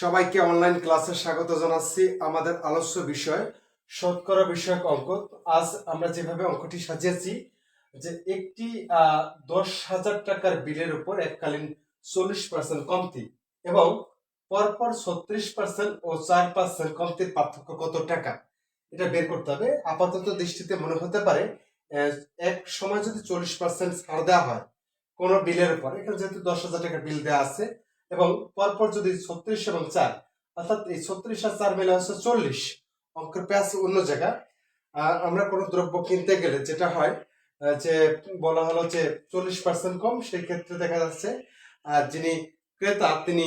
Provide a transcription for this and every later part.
সবাইকে অনলাইন ক্লাসে স্বাগত জানাচ্ছি। আমাদের আলোচ্য বিষয়, শতকরা বিষয়ক অঙ্ক। আজ আমরা যেভাবে অঙ্কটি সাজিয়েছি, যে একটি দশ হাজার টাকার বিলের উপর এককালীন চল্লিশ পার্সেন্ট কমতি এবং পরপর ছত্রিশ পার্সেন্ট ও চার পার্সেন্ট কমতির পার্থক্য কত টাকা? এটা বের করতে হবে। আপাতত দৃষ্টিতে মনে হতে পারে এক সময় যদি চল্লিশ পার্সেন্ট ছাড় দেওয়া হয় কোনো বিলের উপর, এখানে যেহেতু দশ হাজার টাকা বিল দেওয়া আছে এবং পরপর যদি ছত্রিশ এবং চার, অর্থাৎ এই ছত্রিশ আর চার মিলে হচ্ছে চল্লিশ অঙ্কের প্যাস অন্য জায়গা আমরা কোনো দ্রব্য কিনতে গেলে যেটা হয় যে বলা হলো যে চল্লিশ পার্সেন্ট কম, সেই ক্ষেত্রে দেখা যাচ্ছে আর যিনি ক্রেতা তিনি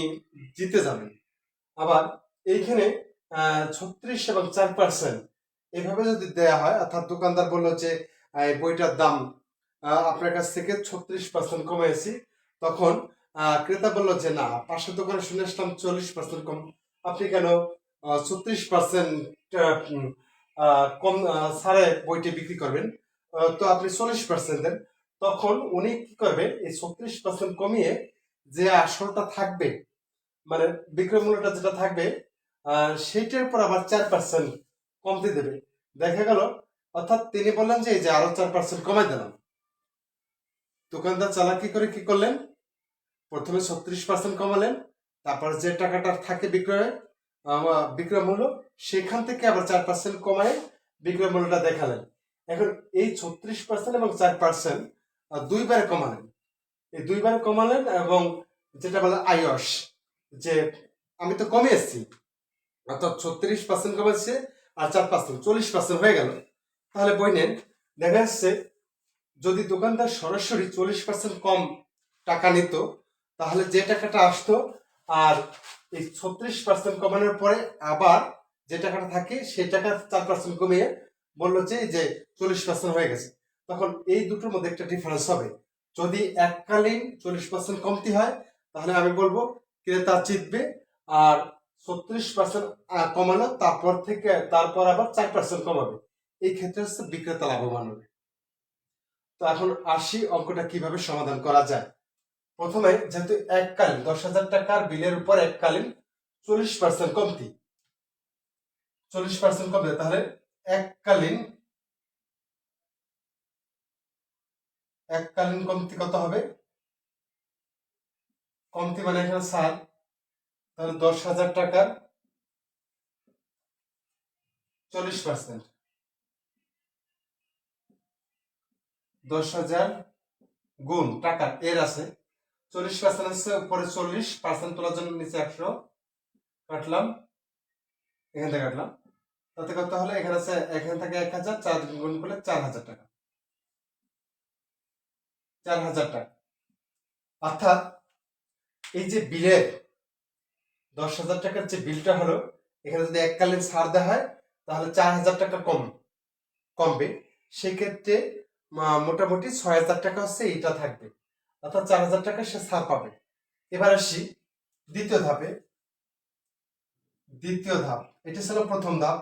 জিতে যাবেন। আবার এইখানে ছত্রিশ এবং চার পার্সেন্ট এভাবে যদি দেয়া হয়, অর্থাৎ দোকানদার বলল যে বইটার দাম আপনার কাছ থেকে ছত্রিশ পার্সেন্ট কমেছি, তখন ক্রেতা বলল যে, না, পাশের দোকানে শুনে আসলাম চল্লিশ পার্সেন্ট কম। আপনি কেন ছত্রিশ পার্সেন্ট কম ছাড়ে বইটি বিক্রি করবেন? তো আপনি চল্লিশ পার্সেন্ট দেন। তখন উনি কি করবেন, এই ছত্রিশ পার্সেন্ট কমিয়ে যে আসলটা থাকবে মানে বিক্রয় মূল্যটা যেটা থাকবে সেইটার পর আবার চার পার্সেন্ট কমতে দেবে। দেখা গেল, অর্থাৎ তিনি বললেন যে, এই যে আরও চার পার্সেন্ট কমাই দিলাম। দোকানদার চালাকি করে কি করলেন? প্রথমে ছত্রিশ পার্সেন্ট কমালেন, তারপর যে টাকাটা থাকে বিক্রয় বিক্রয় মূল্য, সেখান থেকে আবার চার পার্সেন্ট কমায় বিক্রয় মূল্যটা দেখালেন। এখন এই ছত্রিশ পার্সেন্ট এবং চার পার্সেন্ট দুইবার কমালেন। এই দুইবার কমালেন এবং যেটা বলে আয়স, যে আমি তো কমে এসেছি, অর্থাৎ ছত্রিশ পার্সেন্ট কমেছে আর চার পার্সেন্ট চল্লিশ পার্সেন্ট হয়ে গেল। তাহলে বই নেন, দেখা যাচ্ছে যদি দোকানদার সরাসরি চল্লিশ পার্সেন্ট কম টাকা নিত তাহলে যে টাকাটা আসতো আর এই ছত্রিশ পার্সেন্ট কমানোর পরে আবার যে টাকাটা থাকে, সেই টাকা চার পার্সেন্ট কমিয়ে বলল যে যে চল্লিশ পার্সেন্ট হয়ে গেছে। তখন এই দুটোর মধ্যে একটা ডিফারেন্স হবে। যদি এককালীন চল্লিশ পার্সেন্ট কমতি হয়, তাহলে আমি বলব ক্রেতা জিতবে আর ছত্রিশ পার্সেন্ট কমানো তারপর থেকে, তারপর আবার চার পার্সেন্ট কমাবে। এই ক্ষেত্রে হচ্ছে বিক্রেতা লাভবান হবে। তো এখন আসি অঙ্কটা কীভাবে সমাধান করা যায়। প্রথমে যেহেতু এককালীন দশ হাজার টাকার বিলের উপর এককালীন চল্লিশ পার্সেন্ট কমতি। চল্লিশ পার্সেন্ট কমবে তাহলে এককালীন এককালীন কমতি কত হবে? কমতি মানে এখানে সার তাহলে দশ হাজার টাকার চল্লিশ পার্সেন্ট দশ হাজার গুণ টাকা এর আছে চল্লিশ পার্সেন্ট আছে উপরে চল্লিশ পার্সেন্ট তোলার জন্য নিচে একশো। কাটলাম। এখান থেকে কাটলাম। তাতে কত হলে এখানে আছে এখান থেকে এক হাজার, চার গুণ করলে চার হাজার টাকা। চার হাজার টাকা। অর্থাৎ এই যে বিলের দশ হাজার টাকার যে বিলটা হলো, এখানে যদি এককালীন ছাড় দেওয়া হয়, তাহলে চার হাজার টাকা কম, কমবে। সেক্ষেত্রে মোটামুটি ছয় হাজার টাকা হচ্ছে এইটা থাকবে। অর্থাৎ চার হাজার টাকা সে ছাড় পাবে। এবার আসি দ্বিতীয় ধাপে। দ্বিতীয় ধাপ, এটা ছিল প্রথম ধাপ।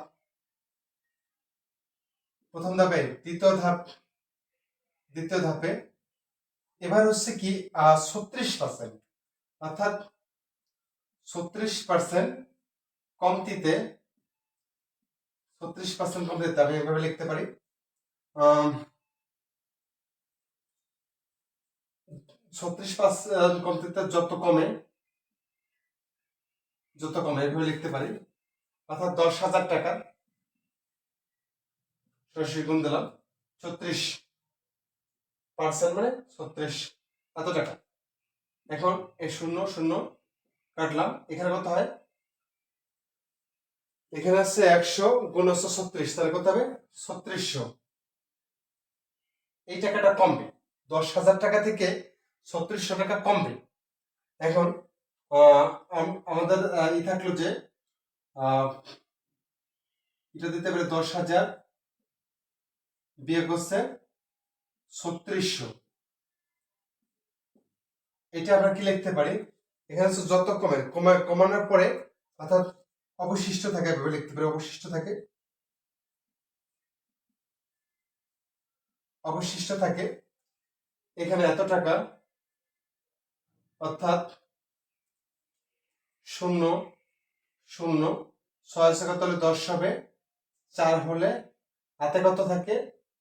প্রথম ধাপে, দ্বিতীয় ধাপ, দ্বিতীয় ধাপে। এবার হচ্ছে কি ছত্রিশ পার্সেন্ট অর্থাৎ ছত্রিশ পার্সেন্ট কমতিতে, ছত্রিশ পার্সেন্ট কমতিতে, আমি এভাবে লিখতে পারি। ছত্রিশ পার্সেন্ট কমতিতে যত কমে যত কমে, এভাবে লিখতে পারি। অর্থাৎ দশ হাজার টাকা। সরাসরি গুণ দিলাম। ছত্রিশ পার্সেন্ট মানে ছত্রিশ এত টাকা। এখন এই শূন্য শূন্য কাটলাম। এখানে কত হয়? এখানে আছে একশো গুণ হচ্ছে ছত্রিশ, তাহলে কত হবে? ছত্রিশশো। এই টাকাটা কমবে। দশ হাজার টাকা থেকে ছত্রিশশো টাকা কমবে। এখন আমাদের ই থাকল যে এটা দিতে পারে দশ হাজার, বিয়োগ হচ্ছে ছত্রিশশো। এটা আমরা কি লিখতে পারি? এখানে হচ্ছে যত কমে, কমা- কমানোর পরে অর্থাৎ অবশিষ্ট থাকে, এভাবে লিখতে পারি, অবশিষ্ট থাকে। অবশিষ্ট থাকে। এখানে এত টাকা অর্থাৎ শূন্য শূন্য, ছয় আছে কত হলে দশ হবে? চার হলে হাতে কত থাকে?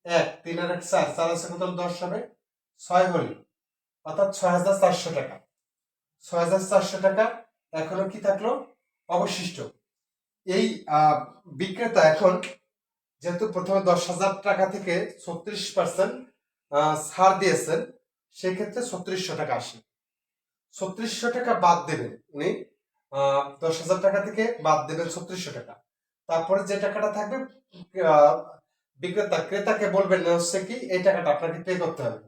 এক, তিন আর এক চার চার আছে কত হলে দশ হবে? ছয় হলে, অর্থাৎ ছয় হাজার চারশো টাকা। ছয় হাজার চারশো টাকা এখনও কি থাকল? অবশিষ্ট। এই বিক্রেতা এখন যেহেতু প্রথমে দশ হাজার টাকা থেকে ছত্রিশ পার্সেন্ট ছাড় দিয়েছেন সেই ক্ষেত্রে ছত্রিশশো টাকা আসে। ছত্রিশশো টাকা বাদ দেবেন উনি দশ হাজার টাকা থেকে বাদ দেবেন ছত্রিশশো টাকা। তারপরে যে টাকাটা থাকবে বিক্রেতা, ক্রেতাকে বলবেন না হচ্ছে কি, এই টাকাটা আপনাকে পে করতে হবে।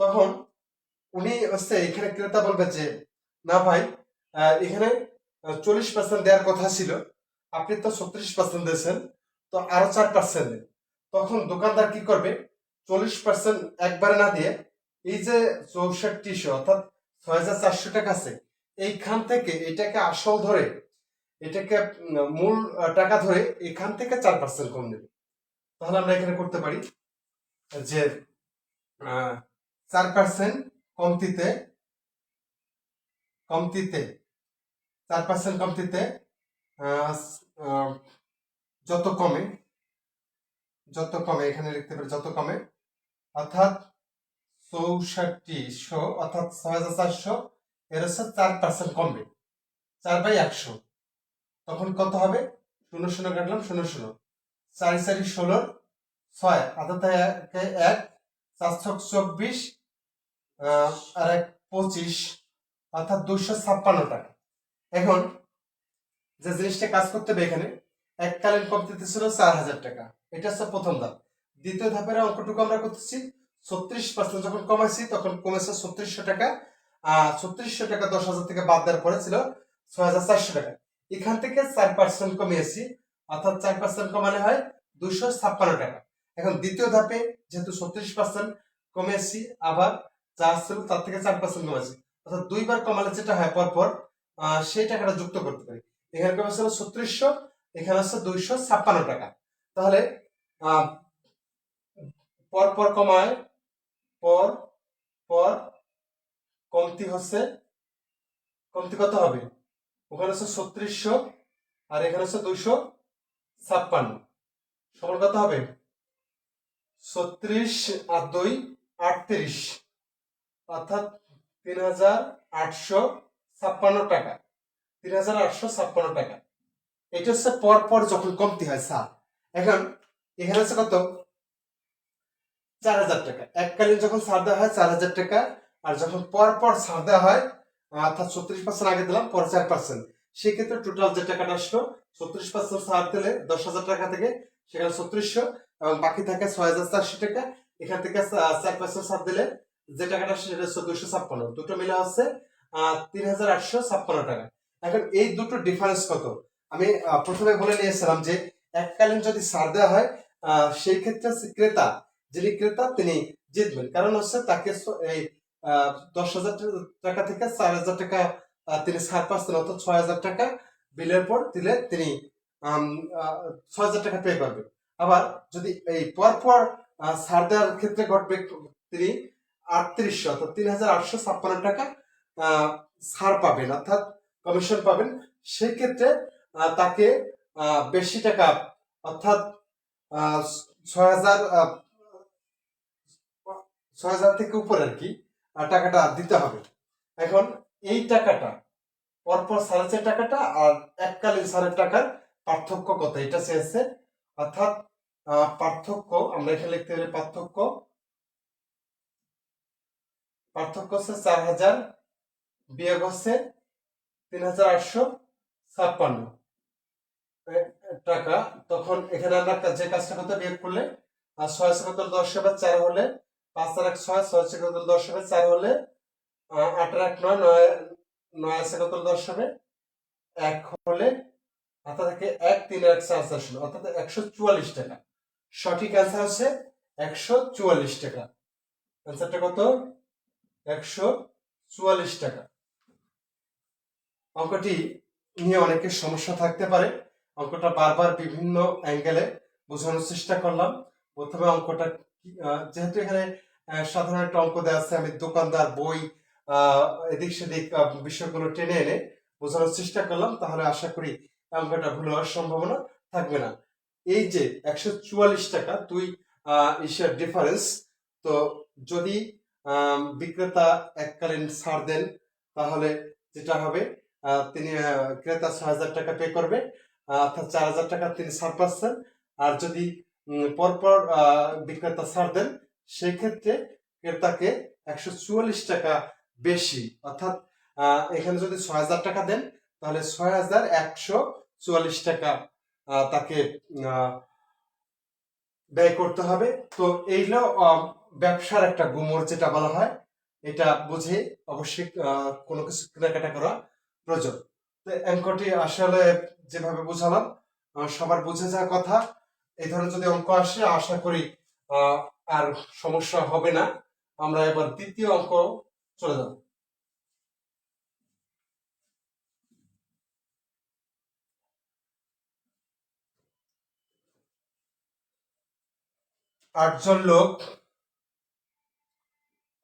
তখন উনি হচ্ছে এখানে ক্রেতা বলবে যে, না ভাই এখানে চল্লিশ পার্সেন্ট দেওয়ার কথা ছিল, আপনি তো ছত্রিশ পার্সেন্ট দিয়েছেন, তো আরও চার পার্সেন্ট তখন দোকানদার কি করবে, চল্লিশ পার্সেন্ট একবারে না দিয়ে এই যে চৌষট্টিশো, অর্থাৎ ছয় হাজার চারশো টাকা আছে। এইখান থেকে এটাকে আসল ধরে, এটাকে মূল টাকা ধরে এখান থেকে চার পার্সেন্ট কম নেবে তাহলে আমরা এখানে করতে পারি যে চার পার্সেন্ট কমতিতে কমতিতে, চার পার্সেন্ট কমতিতে যত কমে যত কমে, এখানে লিখতে পারি যত কমে, অর্থাৎ চৌষট্টিশো অর্থাৎ ছয় হাজার চারশো, এর হচ্ছে চার পার্সেন্ট কমবে। চার বাই একশো। তখন কত হবে? শূন্য শূন্য কাটলাম, শূন্য শূন্য। চারি চারি ষোলোর ছয়। অর্থাৎ একে এক চার ছক চব্বিশ আর এক পঁচিশ, অর্থাৎ দুশো ছাপ্পান্ন টাকা। এখন যে জিনিসটা কাজ করতে হবে এখানে এককালীন কমতিতে ছিল চার হাজার টাকা। এটা হচ্ছে প্রথম ধাপ। দ্বিতীয় ধাপের অঙ্কটুকু আমরা করতেছি ছত্রিশ পার্সেন্ট যখন কমাইছি তখন কমেছে ছত্রিশশো টাকা। আহ ছত্রিশশো টাকা দশ হাজার থেকে বাদ দেওয়ার পরে ছিল ছয় হাজার চারশো টাকা। এখান থেকে চার পার্সেন্ট কমিয়েছি অর্থাৎ চার পার্সেন্ট কমানো হয় দুশো ছাপ্পান্ন টাকা। এখন দ্বিতীয় ধাপে যেহেতু ছত্রিশ পার্সেন্ট কমেছি আবার যা ছিল তার থেকে চার পার্সেন্ট কমেছি। অর্থাৎ দুইবার কমালে যেটা হয় পরপর সেই টাকাটা যুক্ত করতে পারি। এখানে কমেছিল ছত্রিশশো এখানে হচ্ছে দুইশো ছাপ্পান্ন টাকা। তাহলে আহ, পর পর কমায় পর পর, কমতি হচ্ছে। কমতি কত হবে? ওখানে হচ্ছে ছত্রিশশো আর এখানে হচ্ছে দুইশো ছাপ্পান্ন। সমান কত হবে? ছত্রিশ আর দুই, আটত্রিশ। অর্থাৎ তিন হাজার আটশো ছাপ্পান্ন টাকা। তিন হাজার আটশো ছাপ্পান্ন টাকা। এটা হচ্ছে পর পর যখন কমতি হয়, স্যার, এখন এখানে হচ্ছে কত? চার হাজার টাকা। এককালীন যখন ছাড় দেওয়া হয়, চার হাজার টাকা। আর যখন পর পর ছাড় দেওয়া হয় অর্থাৎ ছত্রিশ পার্সেন্ট আগে দিলাম, পর চার পার্সেন্ট সেক্ষেত্রে টোটাল যে টাকাটা আসলো, ছত্রিশ পার্সেন্ট ছাড় দিলে দশ হাজার টাকা থেকে সেখানে ছত্রিশশো, এবং বাকি থাকে ছয় হাজার চারশো টাকা। এখান থেকে চার পার্সেন্ট ছাড় দিলে যে টাকাটা সেটা হচ্ছে ছাপ্পান্ন। দুটো মিলে হচ্ছে তিন হাজার আটশো ছাপ্পান্ন টাকা। এখন এই দুটো ডিফারেন্স কত? আমি প্রথমে বলে নিয়েছিলাম যে এককালীন যদি ছাড় দেওয়া হয় সেই ক্ষেত্রে ক্রেতা যিনি ক্রেতা, তিনি জিতবেন। কারণ হচ্ছে তাকে এই দশ হাজার টাকা থেকে চার হাজার টাকা তিনি ছাড় পাচ্ছেন, অর্থাৎ ছয় হাজার টাকা বিলের পর দিলে তিনি ছয় হাজার টাকা পে করবেন। আবার যদি এই পর পর ছাড় দেওয়ার ক্ষেত্রে ঘটবে তিনি আটত্রিশশো, অর্থাৎ তিন হাজার আটশো ছাপ্পান্ন টাকা ছাড় পাবেন, অর্থাৎ কমিশন পাবেন। সেই ক্ষেত্রে তাকে বেশি টাকা, অর্থাৎ ছয় হাজার ছয় হাজার থেকে উপরে আর কি টাকাটা দিতে হবে। এখন এই টাকাটা, পরপর যে টাকাটা আর এককালীন সারের টাকার পার্থক্য কত? এটা চেয়েছে অর্থাৎ পার্থক্য, আমরা এখানে লিখতে পারি পার্থক্য। পার্থক্য হচ্ছে চার হাজার বিয়োগ হচ্ছে তিন হাজার আটশো ছাপ্পান্ন। টাকা, তখন এখানে আমরা যে কাজটা করতে বিয়োগ করলে, আর ছয় সেকতল দশ হবে চার হলে পাঁচ আর এক ছয় ছয় সেকতল দশ হবে চার হলে আট আর এক নয় নয় নয় সেকতল দশ হবে এক হলে অর্থাৎ থেকে এক তিন এক চার চার শূন্য অর্থাৎ একশো চুয়াল্লিশ টাকা। সঠিক অ্যান্সার হচ্ছে একশো চুয়াল্লিশ টাকা। অ্যান্সারটা কত? একশো চুয়াল্লিশ টাকা। অঙ্কটি নিয়ে অনেকের সমস্যা থাকতে পারে। অঙ্কটা বারবার বিভিন্ন অ্যাঙ্গেলে বোঝানোর চেষ্টা করলাম। প্রথমে অঙ্কটা যেহেতু এখানে সাধারণ একটা অঙ্ক দেওয়া আছে, আমি দোকানদার, বই এদিক সেদিক বিষয়গুলো টেনে এনে বোঝানোর চেষ্টা করলাম। তাহলে আশা করি অঙ্কটা ভুল হওয়ার সম্ভাবনা থাকবে না। এই যে একশো চুয়াল্লিশ টাকা তুই ইসের ডিফারেন্স তো যদি বিক্রেতা এককালীন ছাড় দেন, তাহলে যেটা হবে তিনি ক্রেতা ছয় হাজার টাকা পে করবে অর্থাৎ চার হাজার টাকা তিনি ছাড় পাচ্ছেন। আর যদি পরপর বিক্রেতা ছাড় দেন সেক্ষেত্রে ক্রেতাকে একশো চুয়াল্লিশ টাকা বেশি। অর্থাৎ এখানে যদি ছয় হাজার টাকা দেন তাহলে ছয় হাজার একশো চুয়াল্লিশ টাকা তাকে ব্যয় করতে হবে। তো এই হলো আহ, ব্যবসার একটা গুমর যেটা বলা হয়। এটা বুঝে অবশ্যই কোনো কিছু কেনাকাটা করা প্রয়োজন। তো অঙ্কটি আসলে যেভাবে বুঝালাম সবার বুঝে যাওয়ার কথা। এই ধরনের যদি অঙ্ক আসে, আশা করি আর সমস্যা হবে না। আমরা এবার দ্বিতীয় অঙ্ক চলে যাব। আটজন লোক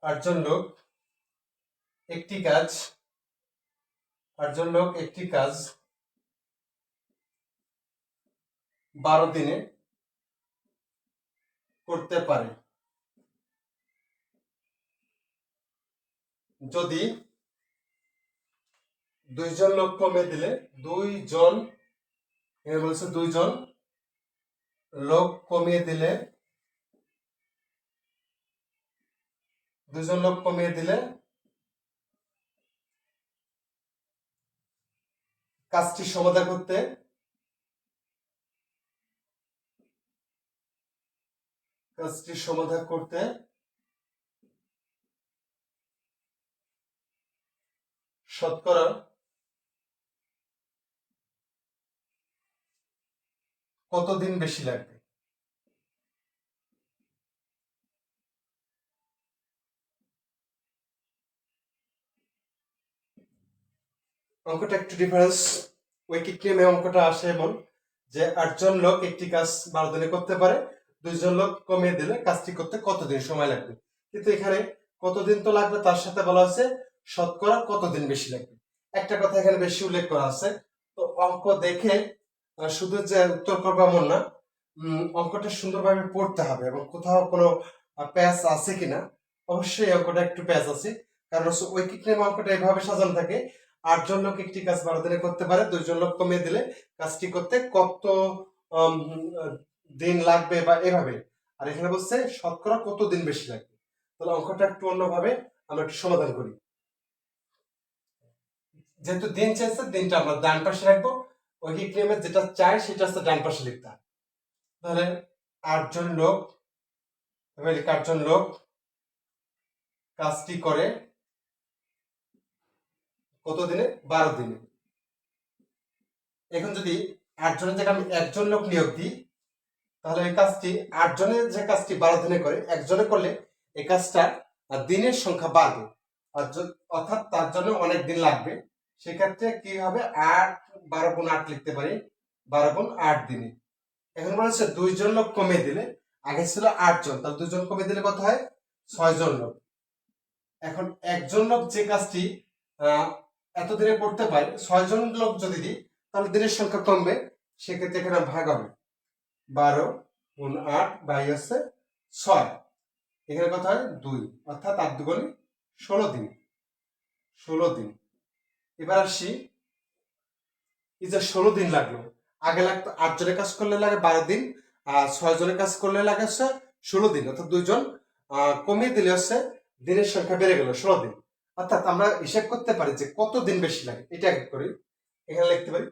আটজন লোক, একটি কাজ, আটজন লোক, একটি কাজ, বারো দিনে করতে পারে। যদি দুইজন লোক কমে দিলে দুইজন এখানে বলছে দুইজন লোক কমিয়ে দিলে দুজন লোক কমিয়ে দিলে কাজটি সমাধান করতে কাজটি সমাধান করতে শতকরা কতদিন বেশি লাগবে? অঙ্কটা একটু ডিফারেন্স উইকিট নিয়মে অঙ্কটা আসে এমন যে আটজন লোক একটি কাজ বারো দিনে করতে পারে। দুইজন লোক কমিয়ে দিলে কাজটি করতে কতদিন সময় লাগবে? কিন্তু এখানে কতদিন তো লাগবে তার সাথে বলা আছে শতকরা কতদিন বেশি লাগবে? একটা কথা এখানে বেশি উল্লেখ করা আছে। তো অঙ্ক দেখে শুধু যে উত্তর করব এমন না অঙ্কটা সুন্দরভাবে পড়তে হবে এবং কোথাও কোনো প্যাচ আছে কিনা? অবশ্যই অঙ্কটা একটু প্যাচ আছে। কারণ হচ্ছে ঐকিক নিয়মে অঙ্কটা এভাবে সাজানো থাকে, আটজন লোক একটি কাজ বারো দিনে করতে পারে, দুইজন লোক কমিয়ে দিলে কাজটি করতে কত দিন লাগবে বা এভাবে। আর এখানে বলছে, শতকরা কত দিন বেশি লাগবে? তাহলে অঙ্কটা একটু অন্যভাবে আমরা একটু সমাধান করি। যেহেতু দিন চাইছে, দিনটা আমরা ডান পাশে রাখব। ঐকিক নিয়মে যেটা চাই, সেটা হচ্ছে ডান পাশে লিখতে তাহলে আটজন লোক, এবার আটজন লোক কাজটি করে কত দিনে বারো দিনে। এখন যদি আটজনের জায়গায় আমি একজন লোক নিয়োগ দিই তাহলে এই কাজটি আটজনের যে কাজটি বারো দিনে করে, একজনে করলে এই কাজটা দিনের সংখ্যা বাড়বে। অর্থাৎ তার জন্য অনেক দিন লাগবে। সেক্ষেত্রে কি হবে? আট, বারো গুণ আট লিখতে পারি। বারো গুণ আট দিনে। এখন বলেছে দুইজন লোক কমিয়ে দিলে, আগে ছিল আটজন তাহলে দুজন কমিয়ে দিলে কত হয়? ছয়জন লোক। এখন একজন লোক যে কাজটি এতদিনে করতে পারে ছয়জন লোক যদি দিই, তাহলে দিনের সংখ্যা কমবে, সেক্ষেত্রে এখানে ভাগ হবে। বারো গুণ আট বাই আছে ছয়। এখানে কথা হয়? দুই। অর্থাৎ আট দুগুণে ষোলো দিন। ষোলো দিন। এবার আসি। এই যে ষোলো দিন লাগল। আগে লাগতো আট জনের কাজ করলে লাগে বারো দিন, আর ছয় জনের কাজ করলে লাগে হচ্ছে ষোলো দিন। অর্থাৎ দুইজন কমিয়ে দিলে হচ্ছে দিনের সংখ্যা বেড়ে গেল ষোলো দিন। অর্থাৎ আমরা হিসাব করতে পারি যে কত দিন বেশি লাগে। এটা এক করি। এখানে লিখতে পারি,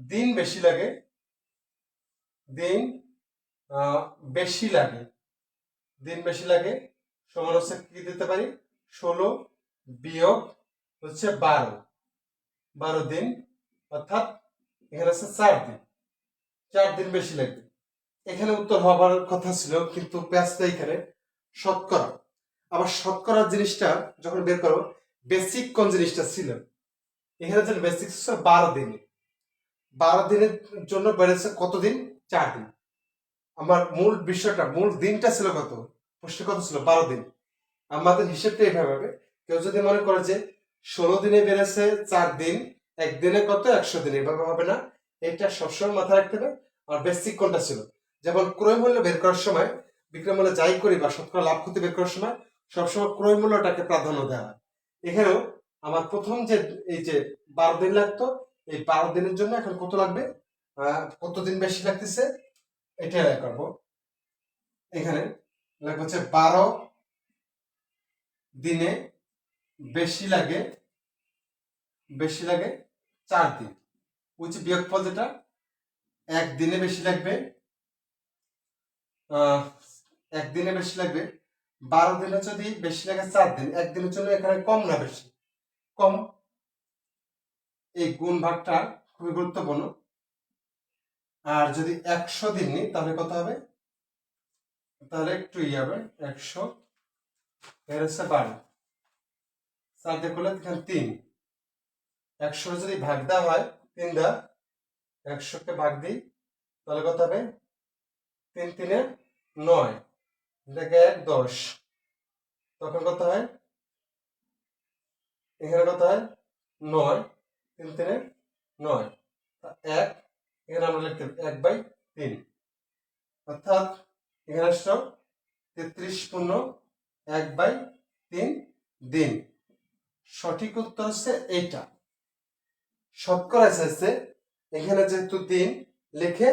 দিন বেশি লাগে দিন বেশি লাগে। দিন বেশি লাগে সমান হচ্ছে কি দিতে পারি? ষোলো বিয়োগ হচ্ছে বারো। বারো দিন, অর্থাৎ এখানে হচ্ছে চার দিন। চার দিন বেশি লাগবে। এখানে উত্তর হবার কথা ছিল, কিন্তু ব্যস্ত এখানে শতকরা। আবার শতকরা জিনিসটা যখন বের করো বেসিক কোন জিনিসটা ছিল? এখানে যে বেসিক বারো দিনে। বারো দিনের জন্য বেড়েছে কতদিন চার দিন। আমার মূল বিষয়টা, মূল দিনটা ছিল কত? প্রশ্ন কত ছিল বারো দিন। আমাদের হিসেবটা এইভাবে হবে কেউ যদি মনে করে যে ষোলো দিনে বেড়েছে চার দিন একদিনে কত? একশো দিন। এভাবে হবে না। এটা সবসময় মাথায় রাখতে হবে। আর বেসিক কোনটা ছিল? যেমন ক্রয় মূল্য বের করার সময়, বিক্রয় মূল্য যাই করি বা শতকরা লাভ ক্ষতি বের করার সময়, সবসময় ক্রয় মূল্যটাকে প্রাধান্য দেওয়া হয়। এখানেও আমার প্রথম যে, এই যে বারো দিন লাগতো, এই বারো দিনের জন্য এখন কত লাগবে? কতদিন বেশি লাগতেছে? এটা বের করব। এখানে লাগবে হচ্ছে বারো দিনে বেশি লাগে বেশি লাগে চার দিন। উচ্চ বিয়োগফল যেটা একদিনে বেশি লাগবে একদিনে বেশি লাগবে, বারো দিনে যদি বেশি লাগে চার দিন একদিনের জন্য এখানে কম না বেশি? কম। এই গুণ ভাগটা খুবই গুরুত্বপূর্ণ। আর যদি একশো দিন নিই তাহলে কত হবে? তাহলে একটু ইয়ে হবে, একশো। এর হচ্ছে বারো। চার দিয়ে করলে তিন। একশো যদি ভাগ দেওয়া হয়, তিন দেওয়া একশোকে ভাগ দিই, তাহলে কত হবে? তিন তিনে নয়। দেখে এক, দশ। তখন কত হয়? এখানে কত হয়? নয়। তিন তিনে নয়। এক এখানে আমরা লিখতে এক বাই তিন। অর্থাৎ এখানে আসলো তেত্রিশ পূর্ণ এক বাই তিন দিন। সঠিক উত্তর হচ্ছে এইটা। শতকরা এসেছে এখানে যেহেতু তিন লিখে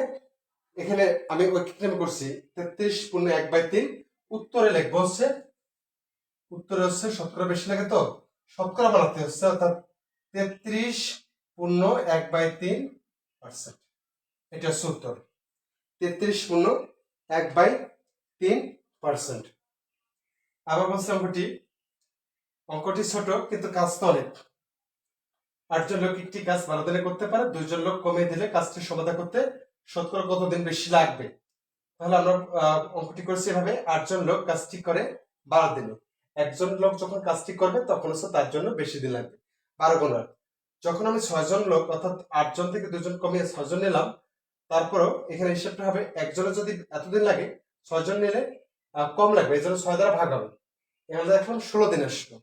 এখানে আমি ঐক্যক্রম করছি, তেত্রিশ পূর্ণ এক বাই তিন, উত্তরে লিখব হচ্ছে, উত্তরে হচ্ছে শতকরা বেশি লাগে তো? শতকরা বানাতে হচ্ছে, অর্থাৎ তেত্রিশ পূর্ণ এক বাই তিন পার্সেন্ট। এটা হচ্ছে তেত্রিশ পূর্ণ এক বাই তিন পার্সেন্ট। আবার বলছে অঙ্কটি অঙ্কটি ছোট, কিন্তু কাজটা অনেক। আটজন লোক একটি কাজ বারো দিনে করতে পারে, দুইজন লোক কমিয়ে দিলে কাজটি সমাধান করতে শতকরা কতদিন বেশি লাগবে? তাহলে আমরা অঙ্কটি করছি এভাবে, আটজন লোক কাজটি করে বারো দিনে। একজন লোক যখন কাজটি করবে, তখন হচ্ছে তার জন্য বেশি দিন লাগবে। বারো গুণ যখন আমি ছয়জন লোক, অর্থাৎ আটজন থেকে দুজন কমিয়ে ছয়জন নিলাম তারপরেও এখানে হিসাবটা হবে, একজনের যদি এতদিন লাগে, ছয়জন নিলে কম লাগবে, এই জন্য ছয় দ্বারা ভাগ হবে। এখানে এখন ষোলো দিন আসলো।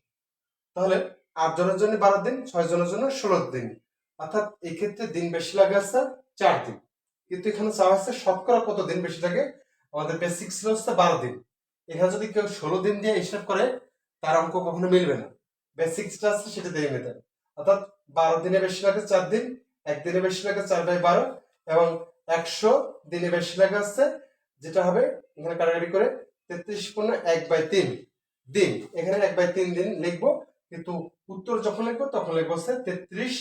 তাহলে আট জনের জন্য বারো দিন ছয় জনের জন্য ষোলো দিন। অর্থাৎ এক্ষেত্রে দিন বেশি লাগে আছে চার দিন। কিন্তু এখানে চাওয়া হচ্ছে শতকরা কত দিন বেশি লাগে? আমাদের বেসিক ছিল হচ্ছে বারো দিন। এখানে যদি কেউ ষোলো দিন দিয়ে হিসাব করে, তার অঙ্ক কখনো মিলবে না। বেসিক যেটা আছে সেটা দিয়ে হবে অর্থাৎ বারো দিনে বেশি লাগে চার দিন, একদিনে বেশি লাগে চার বাই বারো, এবং একশো দিনে বেশি লাগে হচ্ছে যেটা হবে এখানে কাটাকাটি করে তেত্রিশ পূর্ণ এক বাই তিন। দিন, এখানে এক বাই তিন দিন লিখব, কিন্তু উত্তর যখন লিখব, তখন লিখব হচ্ছে তেত্রিশ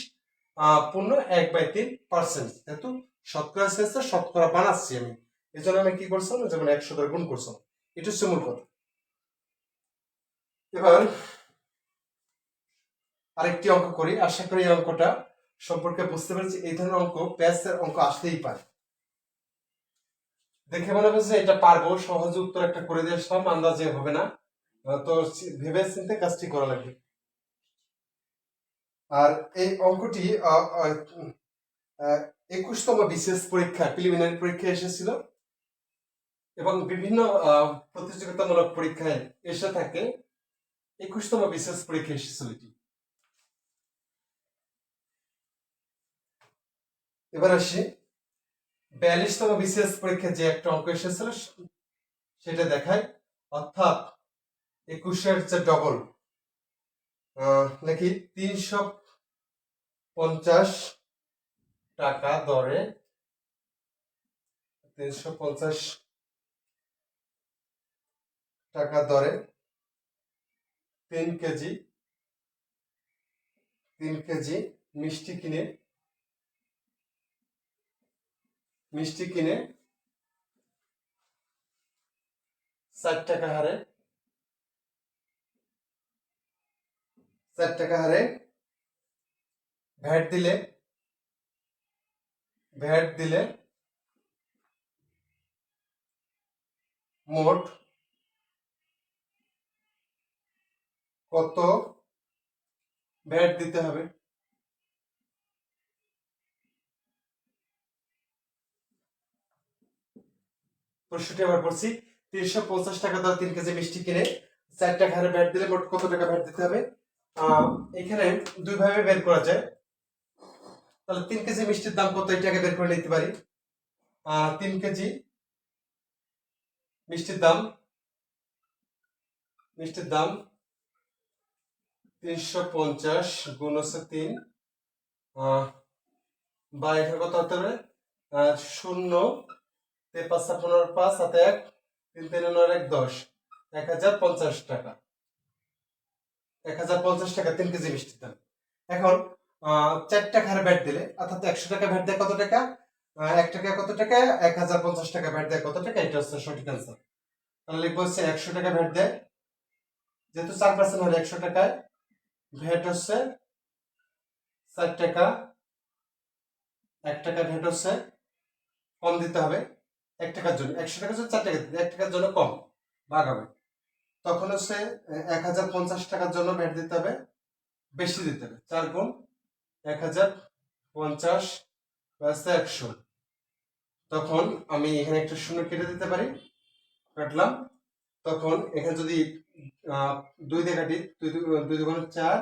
পূর্ণ এক বাই তিন পার্সেন্ট যেহেতু শতকরা শেষে শতকরা বানাচ্ছি আমি। এই জন্য আমি কি করছিলাম? যেমন একশো ধরে গুণ করছিলাম। এটা হচ্ছে মূল কথা। এবার আরেকটি অঙ্ক করি। আশা করি এই অঙ্কটা সম্পর্কে বুঝতে পেরেছি। এই ধরনের অঙ্ক প্যাসের অঙ্ক আসতেই পারে। দেখে মনে হচ্ছে এটা পারব, সহজে উত্তর একটা করে দিয়ে আসলাম, আন্দাজে হবে না। তো ভেবে চিন্তে কাজটি করা লাগবে আর এই অঙ্কটি একুশতম বিশেষ পরীক্ষা প্রিলিমিনারি পরীক্ষায় এসেছিল এবং বিভিন্ন প্রতিযোগিতামূলক পরীক্ষায় এসে থাকে। একুশতম বিশেষ পরীক্ষা এসেছিল এটি। এবার আসি। বিয়াল্লিশতম বিশেষ পরীক্ষা যে একটা অঙ্ক এসেছিল, সেটা দেখায়। অর্থাৎ একুশের যে ডবল নাকি তিনশো পঞ্চাশ টাকা দরে, তিনশো পঞ্চাশ টাকা দরে তিন কেজি তিন কেজি মিষ্টি কিনে মিষ্টি কিনে ষাট টাকা হারে, ষাট টাকা হারে ভ্যাট দিলে ভ্যাট দিলে মোট কত ভ্যাট দিতে হবে? প্রশ্নটি আবার পড়ছি, তিনশো পঞ্চাশ টাকা দর তিন কেজি মিষ্টি কিনে চার টাকা হারে ভ্যাট দিলে মোট কত টাকা ব্যাট দিতে হবে? এখানে দুই ভাবে বের করা যায়। তাহলে তিন কেজি মিষ্টির দাম কত এটাকে বের করে নিতে পারি। তিন কেজি মিষ্টির দাম মিষ্টির দাম তিনশো পঞ্চাশ গুণ হচ্ছে তিন বা এখানে কত হতে হবে? শূন্য তে পাঁচ পনেরো পাঁচ সাথে এক, তিন তিন, নয়, এক, দশ। এক হাজার পঞ্চাশ টাকা। এক হাজার পঞ্চাশ টাকা তিন কেজি মিষ্টির দাম। এখন চার টাকা হারে ব্যাট দিলে, অর্থাৎ একশো টাকা ভ্যাট দেয় কত টাকা? এক টাকা কত টাকা? এক হাজার পঞ্চাশ টাকা ভ্যাট দেয় কত টাকা? এটা হচ্ছে সঠিক অ্যান্সার তাহলে লিখব হচ্ছে একশো টাকা ভ্যাট দেয়। যেহেতু চার পার্সেন্ট হলে একশো টাকায়, ভ্যাট হচ্ছে চার টাকা। এক টাকা ভ্যাট হচ্ছে কম দিতে হবে। এক টাকার জন্য, একশো টাকার জন্য চার টাকা, এক টাকার জন্য কম ভাগ হবে। তখন হচ্ছে এক হাজার পঞ্চাশ টাকার জন্য ভ্যাট দিতে হবে, বেশি দিতে হবে, চার গুণ এক হাজার পঞ্চাশ একশো। তখন আমি এখানে একটা শূন্য কেটে দিতে পারি, কাটলাম। তখন এখানে যদি দুই দিয়ে কাটি, দুই দুগুণে চার,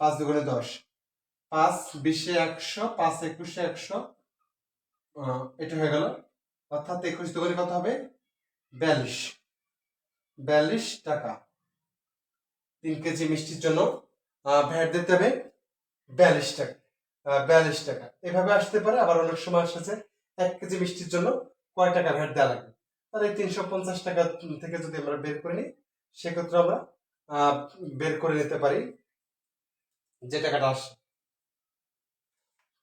পাঁচ দুগুণে দশ। পাঁচ, বিশে একশো, পাঁচ, একুশে একশো এটা হয়ে গেল। অর্থাৎ একুশ দুগুণে কত হবে? বিয়াল্লিশ। বিয়াল্লিশ টাকা। তিন কেজি মিষ্টির জন্য ভ্যাট দিতে হবে বিয়াল্লিশ টাকা বিয়াল্লিশ টাকা। এভাবে আসতে পারে, আবার অনেক সময় এসেছে এক কেজি মিষ্টির জন্য কয় টাকা ভ্যাট দেওয়া লাগবে? তাহলে তিনশো পঞ্চাশ টাকা থেকে যদি আমরা বের করে নিই, সেক্ষেত্রে আমরা বের করে নিতে পারি যে টাকাটা আসে।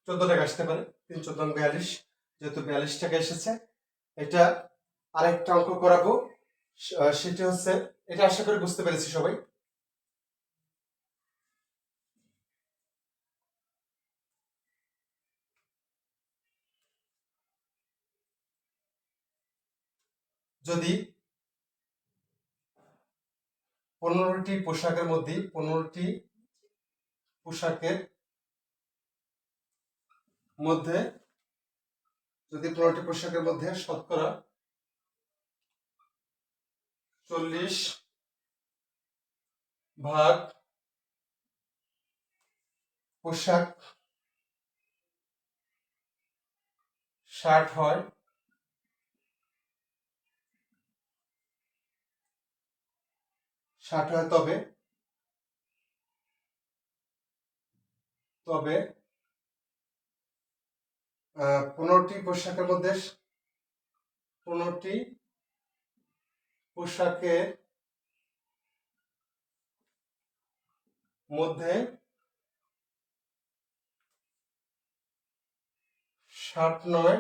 চোদ্দ টাকা আসতে পারে, তিন চোদ্দ বিয়াল্লিশ, যেহেতু বিয়াল্লিশ টাকা এসেছে এটা আরেকটা অঙ্ক করাবো। সেটি হচ্ছে, এটা আশা করি বুঝতে পেরেছি সবাই। যদি পনেরোটি পোশাকের মধ্যে, পনেরোটি পোশাকের মধ্যে যদি পনেরোটি পোশাকের মধ্যে শতকরা চল্লিশ ভাগ পোশাক ষাট হয় ষাট হয় তবে তবে পনেরোটি পোশাকের মধ্যে পনেরোটি পোশাকের মধ্যে ষাট নয়,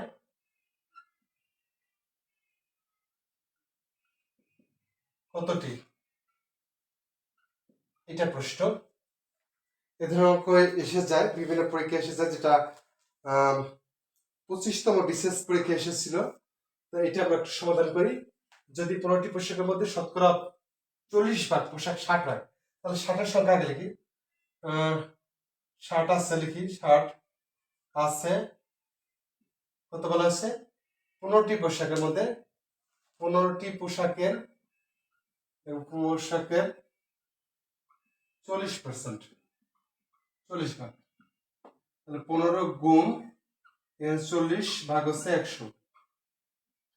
কতটি? এটা প্রশ্ন। এ ধরনের অঙ্ক এসে যায়, বিভিন্ন পরীক্ষা এসে যায়, যেটা পঁচিশতম বিশেষ পরীক্ষা এসেছিল। তো এটা আমরা একটু সমাধান করি। যদি পনেরোটি পোশাকের মধ্যে শতকরা চল্লিশ ভাগ পোশাক ষাট হয়, তাহলে ষাটের সংখ্যা আগে লিখি। ষাট আছে লিখি, ষাট আছে, কত বলা আছে পনেরোটি পোশাকের মধ্যে, পনেরোটি পোশাকের পোশাকের চল্লিশ পার্সেন্ট চল্লিশ ভাগ। তাহলে পনেরো গুণ চল্লিশ ভাগ হচ্ছে একশো।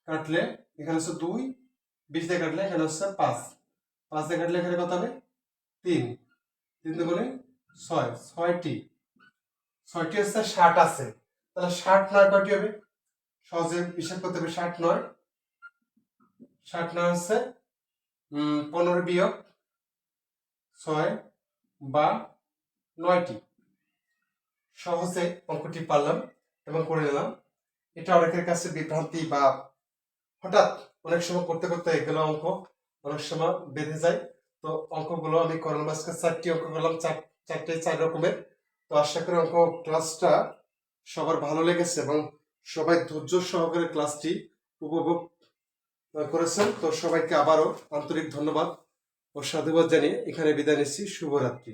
কাটলে এখানে হচ্ছে দুই, বিশ দিয়ে কাটলে এখানে হচ্ছে পাঁচ। পাঁচ দিয়ে কাটলে এখানে কত হবে? তিন। তিন দুগুণে ছয়, ছয়টি। ছয়টি হচ্ছে ষাট আছে। তাহলে ষাট নয় কয়টি হবে? সহজে হিসাব করতে হবে ষাট নয়। ষাট নয় হচ্ছে পনেরো বিয়োগ ছয় বা নয়টি। সহজে অঙ্কটি পারলাম। এবং করে নিলাম। এটা অনেকের কাছে বিভ্রান্তি বা হঠাৎ অনেক সময় করতে করতে এগুলো অঙ্ক অনেক সময় বেঁধে যায়। তো অঙ্কগুলো আমি করলাম। আজকে চারটি অঙ্ক করলাম। চার চারটে চার রকমের। তো আশা করি অঙ্ক ক্লাসটা সবার ভালো লেগেছে এবং সবাই ধৈর্য সহকারে ক্লাসটি উপভোগ করেছেন। তো সবাইকে আবারও আন্তরিক ধন্যবাদ ও সাধুবাদ জানিয়ে এখানে বিদায় নিচ্ছি। শুভরাত্রি।